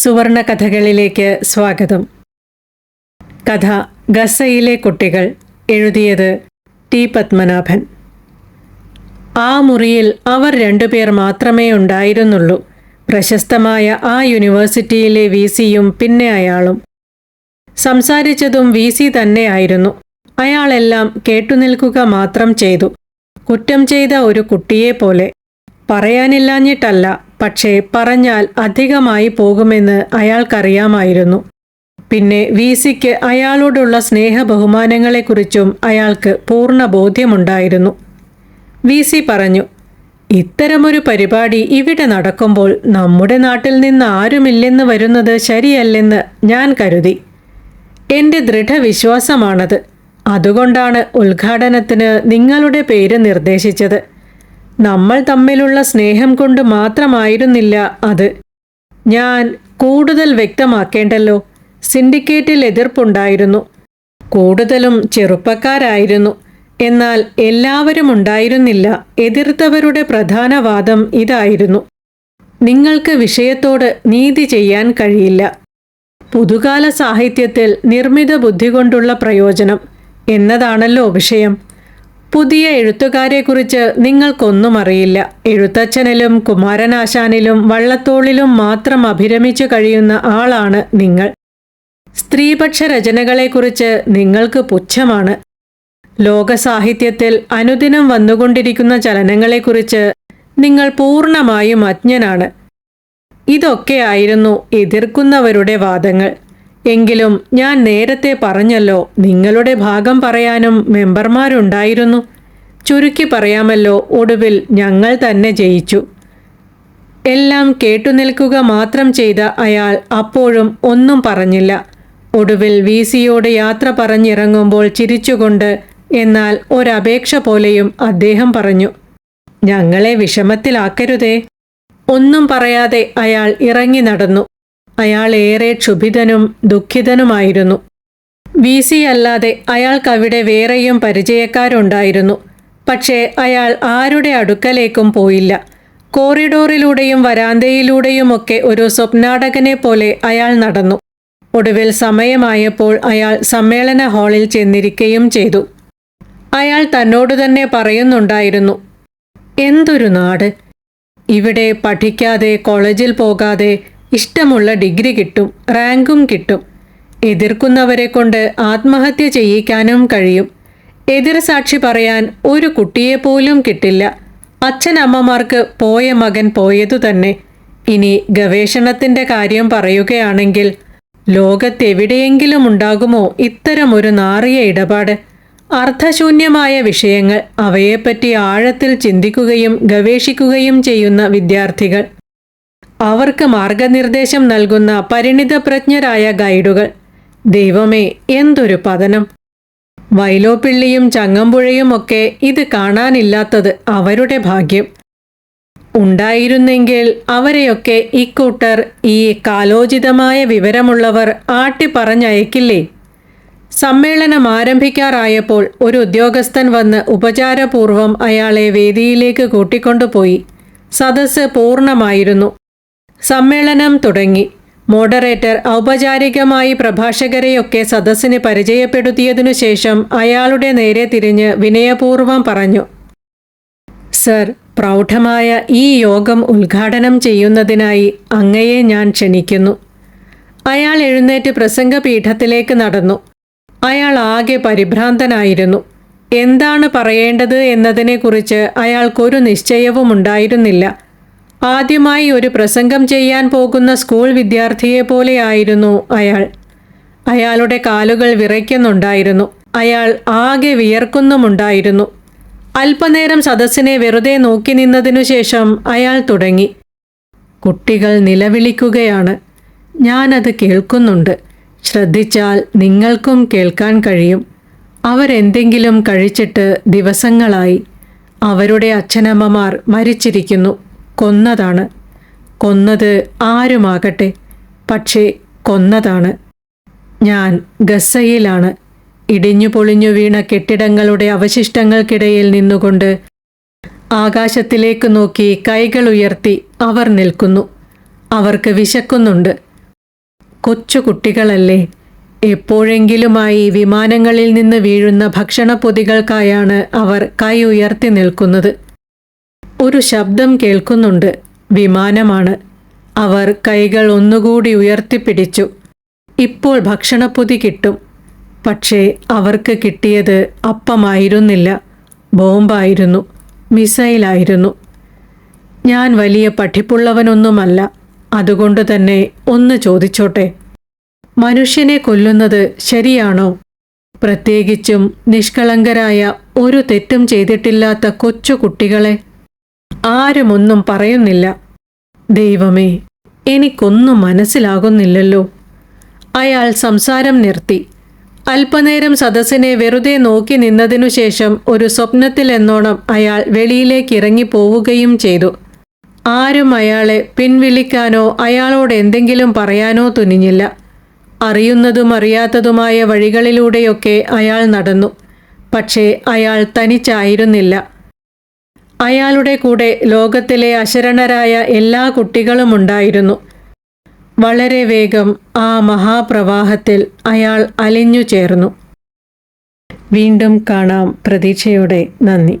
സുവർണ കഥകളിലേക്ക് സ്വാഗതം. കഥ ഗസയിലെ കുട്ടികൾ എഴുതിയത് ടി പത്മനാഭൻ. ആ മുറിയിൽ അവർ രണ്ടുപേർ മാത്രമേ ഉണ്ടായിരുന്നുള്ളൂ. പ്രശസ്തമായ ആ യൂണിവേഴ്സിറ്റിയിലെ വി സിയും പിന്നെ അയാളും. സംസാരിച്ചതും വി സി തന്നെയായിരുന്നു. അയാളെല്ലാം കേട്ടുനിൽക്കുക മാത്രം ചെയ്തു. കുറ്റം ചെയ്ത ഒരു കുട്ടിയെപ്പോലെ. പറയാനില്ലാഞ്ഞിട്ടല്ല പക്ഷേ പറഞ്ഞാൽ അധികമായി പോകുമെന്ന് അയാൾക്കറിയാമായിരുന്നു. പിന്നെ വി സിക്ക് അയാളോടുള്ള സ്നേഹ ബഹുമാനങ്ങളെക്കുറിച്ചും അയാൾക്ക് പൂർണ ബോധ്യമുണ്ടായിരുന്നു. വി സി പറഞ്ഞു ഇത്തരമൊരു പരിപാടി ഇവിടെ നടക്കുമ്പോൾ നമ്മുടെ നാട്ടിൽ നിന്ന് ആരുമില്ലെന്ന് വരുന്നത് ശരിയല്ലെന്ന് ഞാൻ കരുതി. എന്റെ ദൃഢവിശ്വാസമാണത്. അതുകൊണ്ടാണ് ഉദ്ഘാടനത്തിന് നിങ്ങളുടെ പേര് നിർദ്ദേശിച്ചത്. നമ്മൾ തമ്മിലുള്ള സ്നേഹം കൊണ്ട് മാത്രമായിരുന്നില്ല അത്. ഞാൻ കൂടുതൽ വ്യക്തമാക്കേണ്ടല്ലോ. സിൻഡിക്കേറ്റിൽ എതിർപ്പുണ്ടായിരുന്നു. കൂടുതലും ചെറുപ്പക്കാരായിരുന്നു. എന്നാൽ എല്ലാവരും ഉണ്ടായിരുന്നില്ല. എതിർത്തവരുടെ പ്രധാന വാദം ഇതായിരുന്നു. നിങ്ങൾക്ക് വിഷയത്തോട് നീതി ചെയ്യാൻ കഴിയില്ല. പുതുകാല സാഹിത്യത്തിൽ നിർമ്മിത ബുദ്ധി കൊണ്ടുള്ള പ്രയോജനം എന്നതാണല്ലോ വിഷയം. പുതിയ എഴുത്തുകാരെക്കുറിച്ച് നിങ്ങൾക്കൊന്നും അറിയില്ല. എഴുത്തച്ഛനിലും കുമാരനാശാനിലും വള്ളത്തോളിലും മാത്രം അഭിരമിച്ചു കഴിയുന്ന ആളാണ് നിങ്ങൾ. സ്ത്രീപക്ഷ രചനകളെക്കുറിച്ച് നിങ്ങൾക്ക് പുച്ഛമാണ്. ലോകസാഹിത്യത്തിൽ അനുദിനം വന്നുകൊണ്ടിരിക്കുന്ന ചലനങ്ങളെക്കുറിച്ച് നിങ്ങൾ പൂർണമായും അജ്ഞനാണ്. ഇതൊക്കെയായിരുന്നു എതിർക്കുന്നവരുടെ വാദങ്ങൾ. എങ്കിലും ഞാൻ നേരത്തെ പറഞ്ഞല്ലോ നിങ്ങളുടെ ഭാഗം പറയാനും മെമ്പർമാരുണ്ടായിരുന്നു. ചുരുക്കി പറയാമല്ലോ ഒടുവിൽ ഞങ്ങൾ തന്നെ ജയിച്ചു. എല്ലാം കേട്ടുനിൽക്കുക മാത്രം ചെയ്ത അയാൾ അപ്പോഴും ഒന്നും പറഞ്ഞില്ല. ഒടുവിൽ വി സിയോട് യാത്ര പറഞ്ഞിറങ്ങുമ്പോൾ ചിരിച്ചുകൊണ്ട് എന്നാൽ ഒരപേക്ഷ പോലെയും അദ്ദേഹം പറഞ്ഞു ഞങ്ങളെ വിഷമത്തിലാക്കരുതേ. ഒന്നും പറയാതെ അയാൾ ഇറങ്ങി നടന്നു. അയാൾ ഏറെ ക്ഷുഭിതനും ദുഃഖിതനുമായിരുന്നു. വി. സി. അല്ലാതെ അയാൾക്കവിടെ വേറെയും പരിചയക്കാരുണ്ടായിരുന്നു. പക്ഷേ അയാൾ ആരുടെ അടുക്കലേക്കും പോയില്ല. കോറിഡോറിലൂടെയും വരാന്തയിലൂടെയുമൊക്കെ ഒരു സ്വപ്നാടകനെ പോലെ അയാൾ നടന്നു. ഒടുവിൽ സമയമായപ്പോൾ അയാൾ സമ്മേളന ഹാളിൽ ചെന്നിരിക്കുകയും ചെയ്തു. അയാൾ തന്നോട് തന്നെ പറയുന്നുണ്ടായിരുന്നു എന്തൊരു നാട്. ഇവിടെ പഠിക്കാതെ കോളേജിൽ പോകാതെ ഇഷ്ടമുള്ള ഡിഗ്രി കിട്ടും റാങ്കും കിട്ടും. എതിർക്കുന്നവരെ കൊണ്ട് ആത്മഹത്യ ചെയ്യിക്കാനും കഴിയും. എതിർ സാക്ഷി പറയാൻ ഒരു കുട്ടിയെ പോലും കിട്ടില്ല. അച്ഛനമ്മമാർക്ക് പോയ മകൻ പോയതു തന്നെ. ഇനി ഗവേഷണത്തിന്റെ കാര്യം പറയുകയാണെങ്കിൽ ലോകത്തെവിടെയെങ്കിലും ഉണ്ടാകുമോ ഇത്തരമൊരു നാറിയ ഇടപാട്? അർത്ഥശൂന്യമായ വിഷയങ്ങൾ അവയെപ്പറ്റി ആഴത്തിൽ ചിന്തിക്കുകയും ഗവേഷിക്കുകയും ചെയ്യുന്ന വിദ്യാർത്ഥികൾ. അവർക്ക് മാർഗനിർദ്ദേശം നൽകുന്ന പരിണിതപ്രജ്ഞരായ ഗൈഡുകൾ. ദൈവമേ എന്തൊരു പതനം. വൈലോപ്പിള്ളിയും ചങ്ങമ്പുഴയും ഒക്കെ ഇത് കാണാനില്ലാത്തത് അവരുടെ ഭാഗ്യം. ഉണ്ടായിരുന്നെങ്കിൽ അവരെയൊക്കെ ഇക്കൂട്ടർ ഈ കാലോചിതമായ വിവരമുള്ളവർ ആട്ടിപ്പറഞ്ഞയക്കില്ലേ? സമ്മേളനം ആരംഭിക്കാറായപ്പോൾ ഒരു ഉദ്യോഗസ്ഥൻ വന്ന് ഉപചാരപൂർവം അയാളെ വേദിയിലേക്ക് കൂട്ടിക്കൊണ്ടുപോയി. സദസ്സ് പൂർണമായിരുന്നു. സമ്മേളനം തുടങ്ങി. മോഡറേറ്റർ ഔപചാരികമായി പ്രഭാഷകരെയൊക്കെ സദസ്സിന് പരിചയപ്പെടുത്തിയതിനു ശേഷം അയാളുടെ നേരെ തിരിഞ്ഞ് വിനയപൂർവം പറഞ്ഞു. സർ പ്രൗഢമായ ഈ യോഗം ഉദ്ഘാടനം ചെയ്യുന്നതിനായി അങ്ങയെ ഞാൻ ക്ഷണിക്കുന്നു. അയാൾ എഴുന്നേറ്റ് പ്രസംഗപീഠത്തിലേക്ക് നടന്നു. അയാൾ ആകെ പരിഭ്രാന്തനായിരുന്നു. എന്താണ് പറയേണ്ടത് എന്നതിനെക്കുറിച്ച് അയാൾക്കൊരു നിശ്ചയവും ഉണ്ടായിരുന്നില്ല ആദ്യമായി ഒരു പ്രസംഗം ചെയ്യാൻ പോകുന്ന സ്കൂൾ വിദ്യാർത്ഥിയെ പോലെയായിരുന്നു അയാൾ. അയാളുടെ കാലുകൾ വിറയ്ക്കുന്നുണ്ടായിരുന്നു. അയാൾ ആകെ വിയർക്കുന്നുമുണ്ടായിരുന്നു. അല്പനേരം സദസ്സിനെ വെറുതെ നോക്കി നിന്നതിനു ശേഷം അയാൾ തുടങ്ങി. കുട്ടികൾ നിലവിളിക്കുകയാണ്. ഞാനത് കേൾക്കുന്നുണ്ട്. ശ്രദ്ധിച്ചാൽ നിങ്ങൾക്കും കേൾക്കാൻ കഴിയും. അവരെന്തെങ്കിലും കഴിച്ചിട്ട് ദിവസങ്ങളായി. അവരുടെ അച്ഛനമ്മമാർ മരിച്ചിരിക്കുന്നു. കൊന്നതാണ്. കൊന്നത് ആരുമാകട്ടെ പക്ഷേ കൊന്നതാണ്. ഞാൻ ഗസയിലാണ് ഇടിഞ്ഞു പൊളിഞ്ഞു വീണ കെട്ടിടങ്ങളുടെ അവശിഷ്ടങ്ങൾക്കിടയിൽ നിന്നുകൊണ്ട് ആകാശത്തിലേക്ക് നോക്കി കൈകൾ ഉയർത്തി അവർ നിൽക്കുന്നു. അവർക്ക് വിശക്കുന്നുണ്ട്. കൊച്ചുകുട്ടികളല്ലേ എപ്പോഴെങ്കിലുമായി വിമാനങ്ങളിൽ നിന്ന് വീഴുന്ന ഭക്ഷണപ്പൊതികൾക്കായാണ് അവർ കൈ ഉയർത്തി നിൽക്കുന്നത്. ഒരു ശബ്ദം കേൾക്കുന്നുണ്ട്. വിമാനമാണ്. അവർ കൈകൾ ഒന്നുകൂടി ഉയർത്തിപ്പിടിച്ചു. ഇപ്പോൾ ഭക്ഷണപ്പൊതി കിട്ടും. പക്ഷേ അവർക്ക് കിട്ടിയത് അപ്പമായിരുന്നില്ല. ബോംബായിരുന്നു. മിസൈലായിരുന്നു. ഞാൻ വലിയ പഠിപ്പുള്ളവനൊന്നുമല്ല. അതുകൊണ്ട് തന്നെ ഒന്ന് ചോദിച്ചോട്ടെ. മനുഷ്യനെ കൊല്ലുന്നത് ശരിയാണോ? പ്രത്യേകിച്ചും നിഷ്കളങ്കരായ ഒരു തെറ്റും ചെയ്തിട്ടില്ലാത്ത കൊച്ചു കുട്ടികളെ. ആരുമൊന്നും പറയുന്നില്ല. ദൈവമേ എനിക്കൊന്നും മനസ്സിലാകുന്നില്ലല്ലോ. അയാൾ സംസാരം നിർത്തി. അല്പനേരം സദസ്സിനെ വെറുതെ നോക്കി നിന്നതിനു ശേഷം ഒരു സ്വപ്നത്തിലെന്നോണം അയാൾ വെളിയിലേക്ക് ഇറങ്ങി പോവുകയും ചെയ്തു. ആരും അയാളെ പിൻവിളിക്കാനോ അയാളോട് എന്തെങ്കിലും പറയാനോ തുനിഞ്ഞില്ല. അറിയുന്നതും അറിയാത്തതുമായ വഴികളിലൂടെയൊക്കെ അയാൾ നടന്നു. പക്ഷേ അയാൾ തനിച്ചായിരുന്നില്ല. അയാളുടെ കൂടെ ലോകത്തിലെ അശരണരായ എല്ലാ കുട്ടികളും ഉണ്ടായിരുന്നു. വളരെ വേഗം ആ മഹാപ്രവാഹത്തിൽ അയാൾ അലിഞ്ഞു ചേർന്നു. വീണ്ടും കാണാം പ്രതീക്ഷയോടെ. നന്ദി.